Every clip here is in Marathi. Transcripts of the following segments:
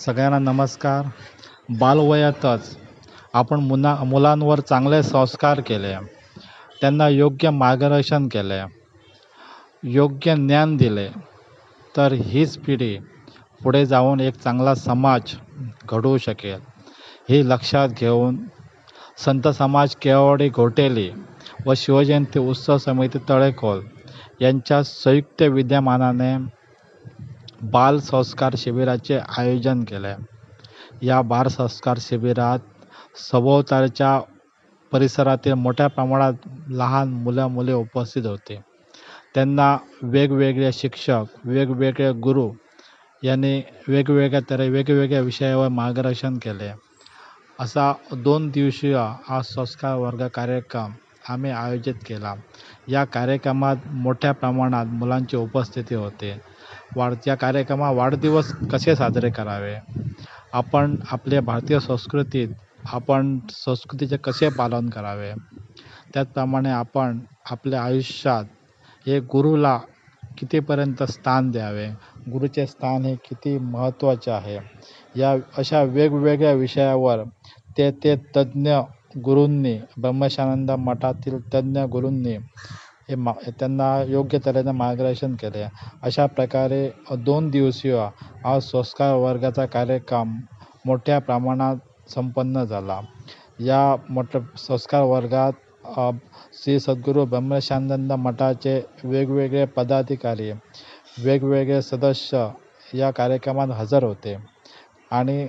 सगळ्यांना नमस्कार. बालवयातच आपण मुना मुलांवर चांगले संस्कार केले. त्यांना योग्य मार्गदर्शन केले. योग्य ज्ञान दिले. तर हीच पिढी पुढे जाऊन एक चांगला समाज घडवू शकेल. हे लक्षात घेऊन संत समाज केळवडी घोटेली व शिवजयंती उत्सव समिती तळेखोल यांच्या संयुक्त विद्यमानाने बाल संस्कार शिबिराचे आयोजन केले. या बाल संस्कार शिबिरात सभोवतालच्या परिसरातील मोठ्या प्रमाणात लहान मुलं मुले उपस्थित होते. त्यांना वेगवेगळे शिक्षक वेगवेगळे गुरु यांनी वेगवेगळ्या तऱ्हे वेगवेगळ्या विषयावर मार्गदर्शन केले. असा दोन दिवसीय हा संस्कार वर्ग कार्यक्रम आम्ही आयोजित केला. या कार्यक्रमात मोठ्या प्रमाणात मुलांची उपस्थिती होते. वाढत्या कार्यक्रमात वाढदिवस कसे साजरे करावे? आपण आपल्या भारतीय संस्कृतीत आपण संस्कृतीचे कसे पालन करावे? त्याचप्रमाणे आपण आपल्या आयुष्यात हे गुरुला कितीपर्यंत स्थान द्यावे? गुरुचे स्थान हे किती महत्त्वाचे आहे? या अशा वेगवेगळ्या विषयावर ते ते तज्ज्ञ गुरूंनी ब्रह्मशानंद मठातील तज्ज्ञ गुरूंनी हे मा त्यांना योग्य तऱ्हेनं मार्गदर्शन केले अशा प्रकारे दोन दिवसीय हा संस्कार वर्गाचा कार्यक्रम मोठ्या प्रमाणात संपन्न झाला. या मोठ्या संस्कार वर्गात श्री सद्गुरू ब्रह्मशानंद मठाचे वेगवेगळे पदाधिकारी वेगवेगळे सदस्य या कार्यक्रमात हजर होते. आणि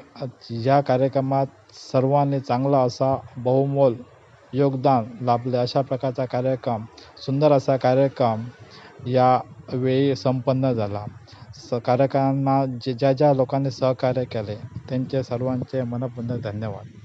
या कार्यक्रमात सर्वांनी चांगला असा बहुमोल योगदान लाभले. अशा प्रकारचा कार्यक्रम सुंदर असा कार्यक्रम यावेळी संपन्न झाला. स कार्यक्रमांना जे ज्या ज्या लोकांनी सहकार्य केले त्यांचे सर्वांचे मनपूर्ण धन्यवाद.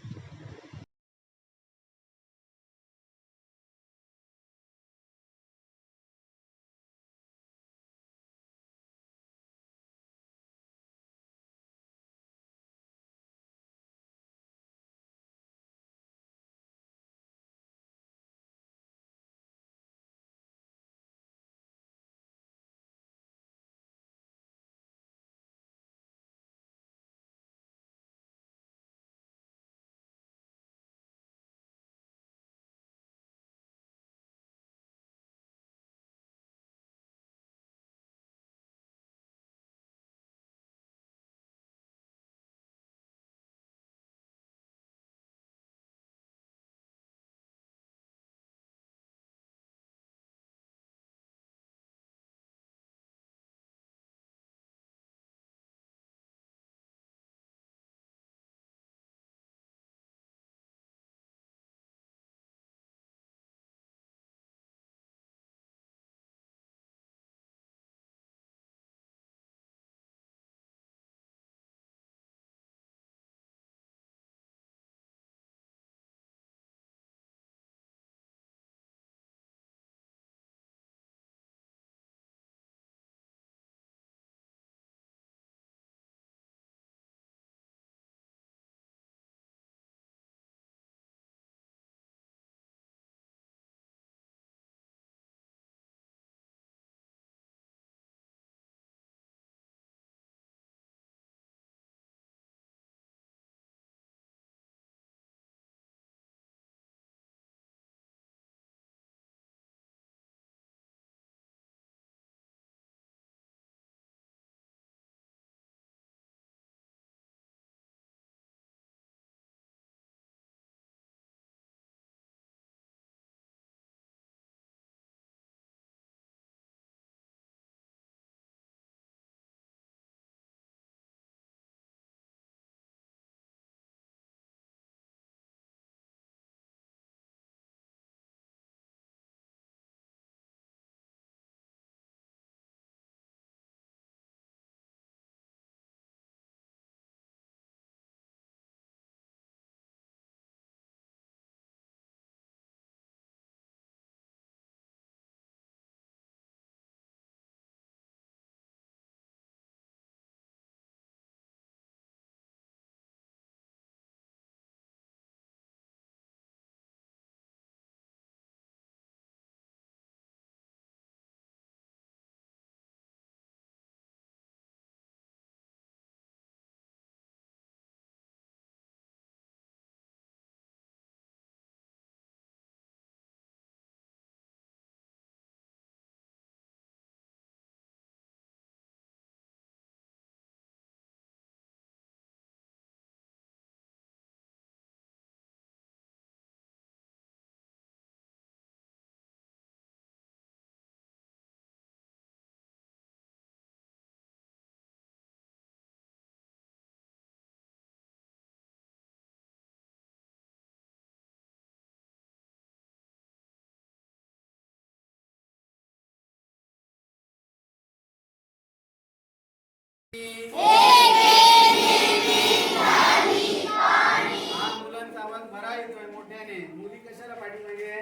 मुलांचा आवाज बरा येतोय मोठ्याने. मुली कशाला पाठीमागे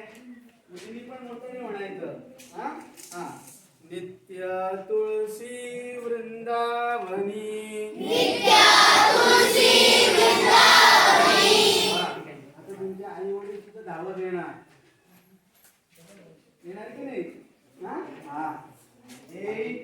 मुलींनी पण मोठ्याने म्हणायचं. हा? हा. नित्य तुळसी वृंदावनी. हा. आता तुमच्या आई वडील सुद्धा धावत येणार. येणार की नाही? हा? हा. एके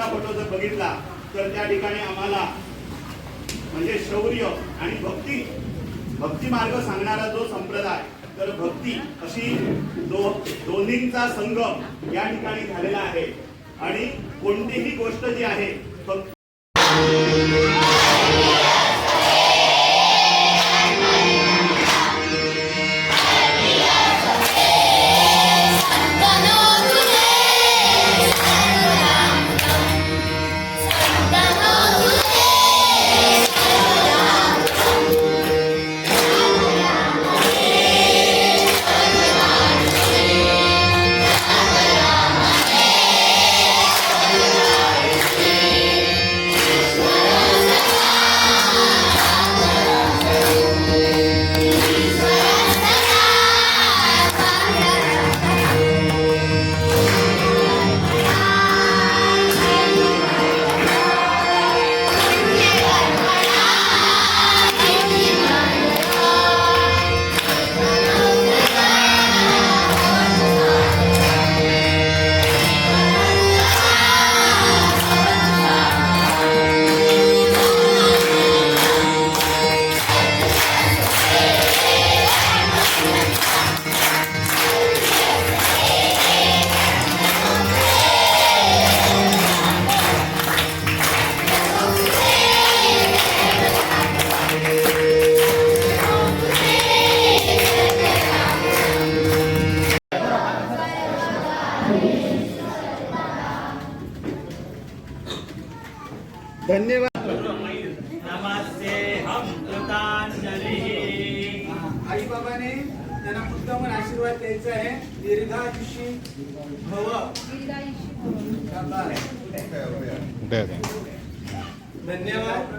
दुसरा फोटो जर बघितला तर त्या ठिकाणी आम्हाला म्हणजे शौर्य आणि भक्ती भक्ती मार्ग सांगणारा जो संप्रदाय तर भक्ती अशी दो दोन्हींचा संगम या ठिकाणी झालेला आहे. आणि कोणतीही गोष्ट जी आहे धन्यवाद. नमस्ते हम कृतांजलि। आई बाबाने त्यांना मुद्दामून आशीर्वाद द्यायचा आहे. दीर्घायुषी भव. धन्यवाद.